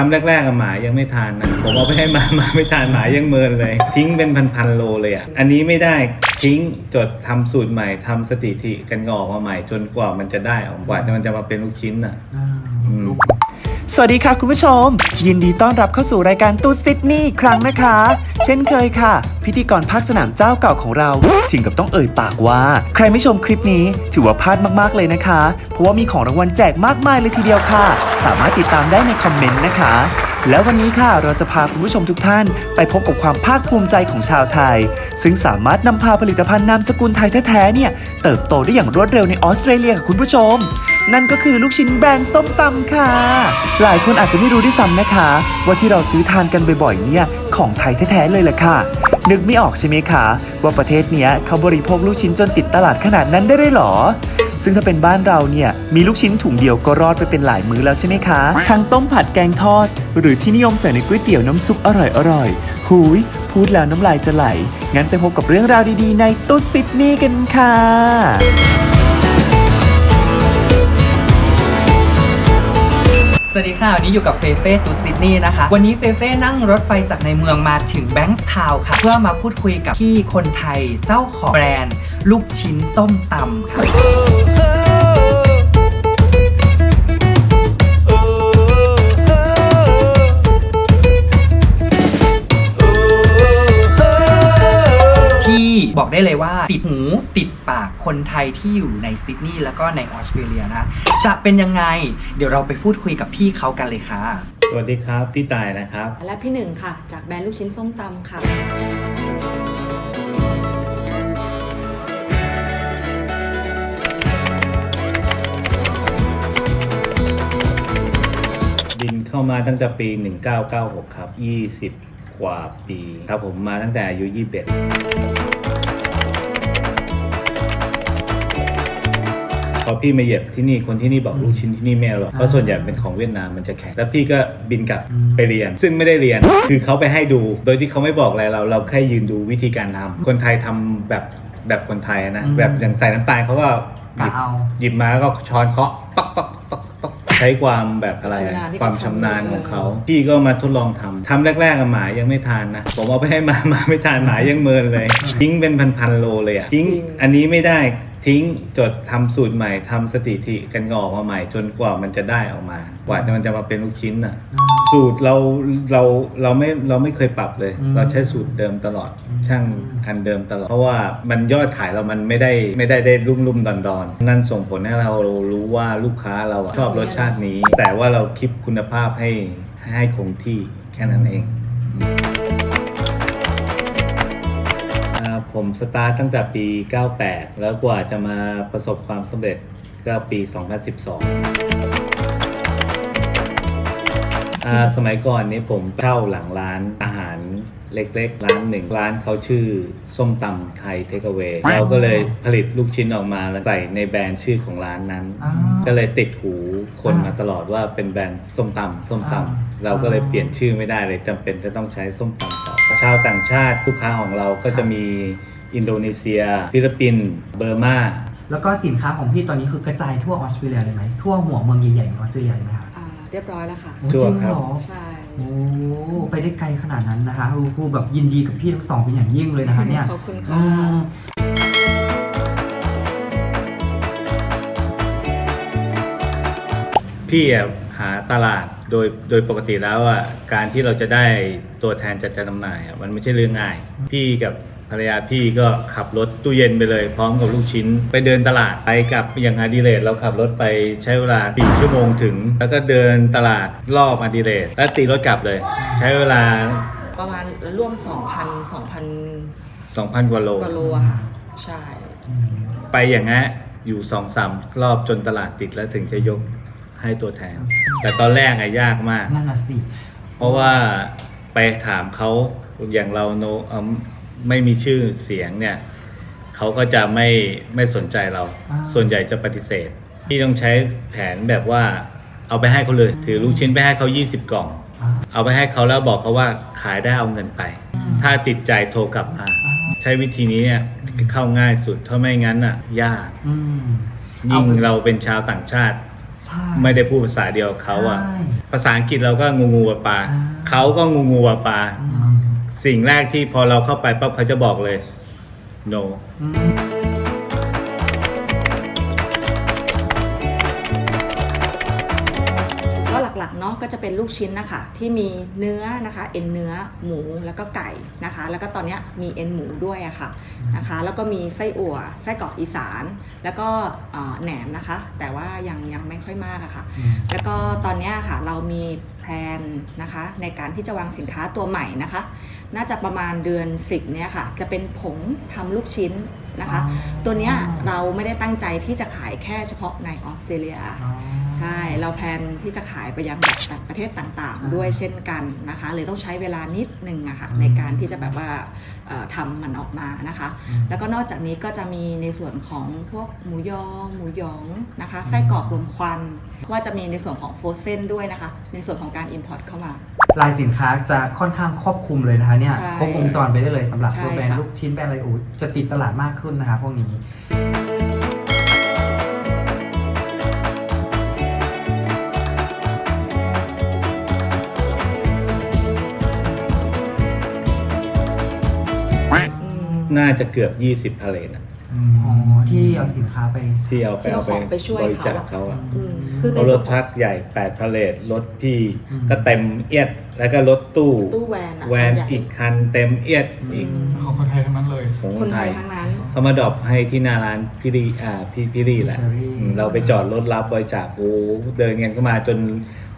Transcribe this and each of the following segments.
ทำแรกๆอะหมายังไม่ทานนะผมเอาไปให้หมาหมาไม่ทานหมายังเมินเลย ทิ้งเป็นพันๆโลเลยอะอันนี้ไม่ได้ทิ้งจดทำสูตรใหม่ทำสถิติกันงอกมาใหม่จนกว่ามันจะได้ออกกว่ามันจะมาเป็นลูกชิ้นอะอืม สวัสดีค่ะคุณผู้ชม ยินดีต้อนรับเข้าสู่รายการตูซิดนี่ครั้งนะคะ เช่นเคยค่ะ พิธีกรภาคสนามเจ้าเก่าของเรา ถึงกับต้องเอ่ยปากว่า ใครไม่ชมคลิปนี้ ถือว่าพลาดมากๆเลยนะคะ เพราะว่ามีของรางวัลแจกมากมายเลยทีเดียวค่ะ สามารถติดตามได้ในคอมเมนต์นะคะ แล้ววันนี้ค่ะเราจะพาคุณผู้ชมทุกท่าน ไปพบกับความภาคภูมิใจของชาวไทย ซึ่งสามารถนำพาผลิตภัณฑ์นามสกุลไทยแท้ๆเนี่ยเติบโตได้อย่างรวดเร็วในออสเตรเลียค่ะคุณผู้ชม นั่นก็คือลูกชิ้นแบรนด์ส้มตำค่ะ หลายคนอาจจะไม่รู้ด้วยซ้ำนะคะ ว่าที่เราซื้อทานกันบ่อยๆเนี่ยของไทยแท้ๆเลยแหละค่ะ นึกไม่ออกใช่ไหมคะว่าประเทศเนี้ยเขาบริโภคลูกชิ้นจนติดตลาดขนาดนั้นได้เลยหรอ ซึ่งถ้าเป็นบ้านเราเนี่ยมีลูกชิ้นถุงเดียวก็รอดไปเป็นหลายมื้อแล้วใช่ไหมคะ ทั้งต้มผัดแกงทอด หรือที่นิยมใส่ในก๋วยเตี๋ยวน้ำซุปอร่อยๆหูยพูดแล้วน้ำลายจะไหล งั้นไปพบกับเรื่องราวดีๆ ในตุ๊ดซิดนี่กันค่ะ วัสดีค่ะวันนี้อยู่กับเฟเฟ่ตูซิดนี่นะคะ วันนี้เฟเฟ่นั่งรถไฟจากในเมืองมาถึงแบงค์ทาวค่ะ เพื่อมาพูดคุยกับพี่คนไทยเจ้าของแบรนด์ ลูกชิ้นส้มตำค่ะ บอกได้เลยว่า ติดหูติดปากคนไทยที่อยู่ในซิดนีย์แล้วก็ในออสเตรเลียนะจะเป็นยังไง เดี๋ยวเราไปพูดคุยกับพี่เขากันเลยค่ะ สวัสดีครับ พี่ตายนะครับ และพี่หนึ่งค่ะ จากแบรนด์ลูกชิ้นส้มตำค่ะ บินเข้ามาตั้งแต่ปี 1996 ครับ 20 กว่าปี ครับผมมาตั้งแต่อายุ21 พอพี่มาเหยียบที่นี่คนที่นี่บอกลูกชิ้นที่นี่ไม่อร่อยเพราะส่วนใหญ่เป็นของเวียดนามมันจะแข็งแล้วพี่ก็บินกลับไปเรียน ซึ่งไม่ได้เรียนคือเขาไปให้ดู โดยที่เขาไม่บอกอะไรเราเราแค่ยืนดูวิธีการทำคนไทยทำแบบแบบคนไทยนะอืม แบบอย่างใส่น้ำตาลเขาก็หยิบกะเอา หยิบมาแล้วก็ช้อนเคาะปักปักปักปักใช้ความแบบอะไรอะชำนาญที่ความเขาชำนาญทำของเขาพี่ก็มาทดลองทำทำแรกๆอะหมายังไม่ทานนะ ผมเอาไปให้หมา หมาไม่ทานหมายังเมินเลยทิ้งเป็นพันๆโลเลยอะทิ้งจริง อันนี้ไม่ได้ ทิ้งจดทำสูตรใหม่ทำสถิติกันงอกมาใหม่จนกว่ามันจะได้ออกมา กว่ามันจะมาเป็นลูกชิ้นอะ สูตรเราเราเราไม่เราไม่เคยปรับเลยอืมเราใช้สูตรเดิมตลอด ช่างอันเดิมตลอด เพราะว่ามันยอดขายเรามันไม่ได้ไม่ได้ได้รุ่มรุ่มดอนดอนนั่นส่งผลให้เรารู้ว่าลูกค้าเราอะชอบรสชาตินี้ แต่ว่าเราคิดคุณภาพให้ให้คงที่แค่นั้นเองอ่า ผมสตาร์ทตั้งแต่ปี 98 แล้วกว่าจะมาประสบความสำเร็จก็ปี 2012อ่าสมัยก่อนนี้ผมเช่าหลังร้านอาหารเล็กๆ ร้านหนึ่งร้านเขาชื่อ ส้มตำไทยเทคเวเราก็เลยผลิตลูกชิ้นออกมาแล้วใส่ในแบรนด์ชื่อของร้านนั้นอ่าก็เลยติดหูคนมาตลอดว่าเป็นแบรนด์ส้มตำส้มตอ่าำเราก็เลยเปลี่ยนชื่อไม่ได้เลยจำเป็นจะต้องใช้ส้มตำต่อ ชาวต่างชาติลูกค้าของเราก็จะมีอินโดนีเซีย ฟิลิปปินส์เบอร์มาแล้วก็สินค้าของพี่ตอนนี้คือกระจายทั่วออสเตรเลียเลยไหมทั่วหัวเมืองใหญ่ๆของออสเตรเลียเลยไหมคะอ่าเรียบร้อยแล้วค่ะ โอ้จริงเหรอใช่ โอ้ไปได้ไกลขนาดนั้นนะคะครูแบบยินดีกับพี่ทั้งสองเป็นอย่างยิ่งเลยนะคะเนี่ยขอบคุณอืค่ะมพี่อะหาตลาด โดยโดยปกติแล้วอะการที่เราจะได้ตัวแทนจัดจำหน่ายอะมันไม่ใช่เรื่องง่าย พี่กับภรรยาพี่ก็ขับรถตู้เย็นไปเลย พร้อมกับลูกชิ้นไปเดินตลาดไปกับอย่างอดิเรกเราขับรถไปใช้เวลาสี่ชั่วโมงถึง แล้วก็เดินตลาดรอบอดิเรกแล้วตีรถกลับเลย ใช้เวลาประมาณร่วม 2,000 2,000 2,000 กว่าโลกว่าโลอะค่ะ ใช่ ไปอย่างงี้อยู่สองสามรอบจนตลาดติดแล้วถึงจะยก ให้ตัวแทน แต่ตอนแรกอะยากมาก นั่นน่ะสิ เพราะว่าไปถามเขาอย่างเราโนเอิ่มไม่มีชื่อเสียงเนี่ยเขาก็จะไม่ไม่สนใจเรา อ่า ส่วนใหญ่จะปฏิเสธ ที่ต้องใช้แผนแบบว่าเอาไปให้เขาเลย ถือลูกชิ้นไปให้เขา 20 กล่อง อ่าเอาไปให้เขาแล้วบอกเขาว่าขายได้เอาเงินไป ถ้าติดใจโทรกลับมา อ่าใช้วิธีนี้เนี่ยเข้าง่ายสุดถ้าไม่งั้นอะยาก อืม ยิ่งเอาเราเป็นชาวต่างชาติ ใช่ไม่ได้พูดภาษาเดียวกับเขาอะใช่ ภาษาอังกฤษเราก็งูงูปลาปลาอ่าเขาก็งูงูปลาปลาอืมสิ่งแรกที่พอเราเข้าไปปั๊บเขาจะบอกเลย no อืม หลักๆเนาะก็จะเป็นลูกชิ้นนะคะที่มีเนื้อนะคะ เอ็นเนื้อหมูแล้วก็ไก่นะคะ แล้วก็ตอนเนี้ยมีเอ็นหมูด้วยอะค่ะนะคะ แล้วก็มีไส้อั่วไส้กรอกอีสาน แล้วก็เอ่อแหนมนะคะ แต่ว่ายังยังไม่ค่อยมากอะค่ะอืมแล้วก็ตอนเนี้ยค่ะเรามีแพลนนะคะในการที่จะวางสินค้าตัวใหม่นะคะ น่าจะประมาณเดือน10เนี่ยค่ะ จะเป็นผงทำลูกชิ้นนะคะอ๋อตัวเนี้ยเราไม่ได้ตั้งใจที่จะขายแค่เฉพาะในออสเตรเลียอ๋อ ใช่ เราแพลนที่จะขายไปยังแบบประเทศต่างๆ ด้วยเช่นกันนะคะเลยต้องใช้เวลานิดนึงอะค่ะอืมในการที่จะแบบว่าเอ่อทำมันออกมานะคะอืมแล้วก็นอกจากนี้ก็จะมีในส่วนของพวกหมูยอหมูหยองนะคะไส้กรอกลมควัน ว่าจะมีในส่วนของโฟเซนด้วยนะคะ ในส่วนของการ Import เข้ามาลายสินค้าจะค่อนข้างครอบคลุมเลยนะคะเนี่ยใช่ครบวงจรไปได้เลยสำหรับใช่พวกแบรนด์ค่ะลูกชิ้นแบรนด์อะไรอูจะติดตลาดมากขึ้นนะคะพวกนี้ น่าจะเกือบ20พาเลทอะอ๋อที่เอาสินค้าไป ที่เอาไปที่เอาของไปช่วยบริจาคเขาเขาอะ อืมคือในเพราะรส่วถนขทัองกใหญ่8พาเลทรถพี่อืม ก็เต็มเอียด แล้วก็รถตู้ ตู้แวนอะแวนใหญ่อีกคันเต็มเอียดอีกของคนไทยทั้งนั้นเลย ของคนไทไทยยทั้งนั้น เขามาดรอปให้ที่หน้าร้านพี่รีอ่าพี่พี่รีแหละพี่เชอรี่ อืมเราไปจอดรถรับบริจาคโอ้โหเดินกันเข้ามาจน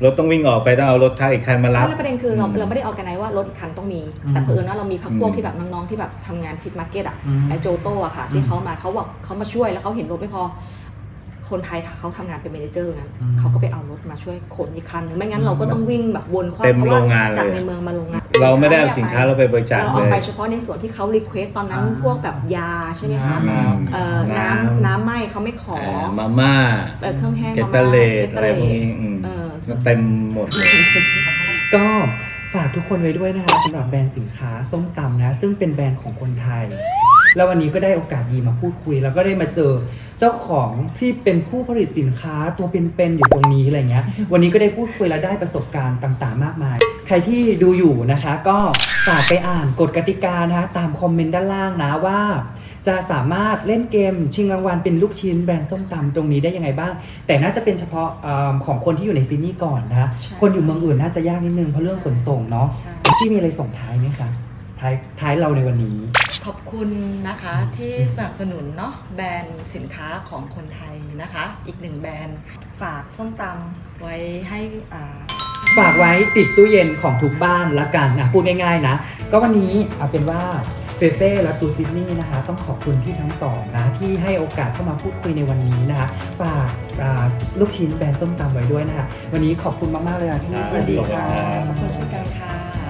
รถต้องวิ่งออกไปต้องเอารถทักอีกคันมารับแล้วประเด็นคือเรามเราไม่ได้ออกกันไนว่ารถอีกคันต้องมี อืมแต่เผอิญว่าเรามีพักพวกอืม ที่แบบน้องๆที่แบบทำงานฟิตมาร์เก็ตอะอืมไอโจโต้อะค่ะ ที่เขามาเขาบอกเขามาช่วยแล้วเขาเห็นรถไม่พอ คนไทยเขาทำงานเป็นเมเนเจอร์ไงอืมเขาก็ไปเอารถมาช่วยขนอีกคันนึงไม่งั้นเราก็ต้องวิ่งแบบวนคว้าเต็มเพราะโรว่างงานเลยจากในเมืองมาโรงงานเราไม่ได้เอาสินค้าเราไปบริจาคเราเลเอายไปเฉพาะในส่วนที่เขารีเควสตอนนั้นอ่าพวกแบบยาใช่ไหมคะน้ำเอ่อน้ำน้ำไหมเขาไม่ขอเอ่อมาม่าเอ่อเครื่องแห้งเกตมาเตอม่าร์เลดเกตเตอะไรอร์พวกเลนี้ดอืมเออเต็มหมดเลยก็ฝากทุกคนไว้ด้วยนะคะสำหรับแบรนด์สินค้าส้มตำนะ ซึ่งเป็นแบรนด์ของคนไทย แล้ววันนี้ก็ได้โอกาสดีมาพูดคุย แล้วก็ได้มาเจอเจ้าของที่เป็นผู้ผลิตสินค้าตัวเป็นๆอยู่ตรงนี้อะไรเงี้ย วันนี้ก็ได้พูดคุยและได้ประสบการณ์ต่าง ๆ มากมาย ใครที่ดูอยู่นะคะ ก็ฝากไปอ่านกฎกติกานะคะตามคอมเมนต์ด้านล่างนะว่าจะสามารถเล่นเกมชิงรางวัลเป็นลูกชิ้นแบรนด์ส้มตำตรงนี้ได้ยังไงบ้าง แต่น่าจะเป็นเฉพาะเอมของคนที่อยู่ในซิดนีย์ก่อนนะใช่คนอยู่เมืองอื่นน่าจะยากนิดนึงเพราะเรื่องขนส่งเนาะใช่ที่มีอะไรส่งท้ายไหมคะ ท้ายท้ายเราในวันนี้ ขอบคุณนะคะที่สนับสนุนเนาะแบรนด์สินค้าของคนไทยนะคะ อีกหนึ่งแบรนด์ฝากส้มตำไว้ให้อ่า ฝากไว้ติดตู้เย็นของทุกบ้านละกันนะพูดง่ายๆนะ ก็วันนี้เอาเป็นว่าเฟเฟ่และตูซิดนีย์นะคะ ต้องขอบคุณพี่ทั้งสองนะที่ให้โอกาสเข้ามาพูดคุยในวันนี้นะคะ ฝากอ่าลูกชิ้นแบรนด์ส้มตำไว้ด้วยนะคะ วันนี้ขอบคุณมากๆเลยนะพี่ครับสวัสดีค่ะขอบคุณครับ ขอบคุณเช่นกันค่ะ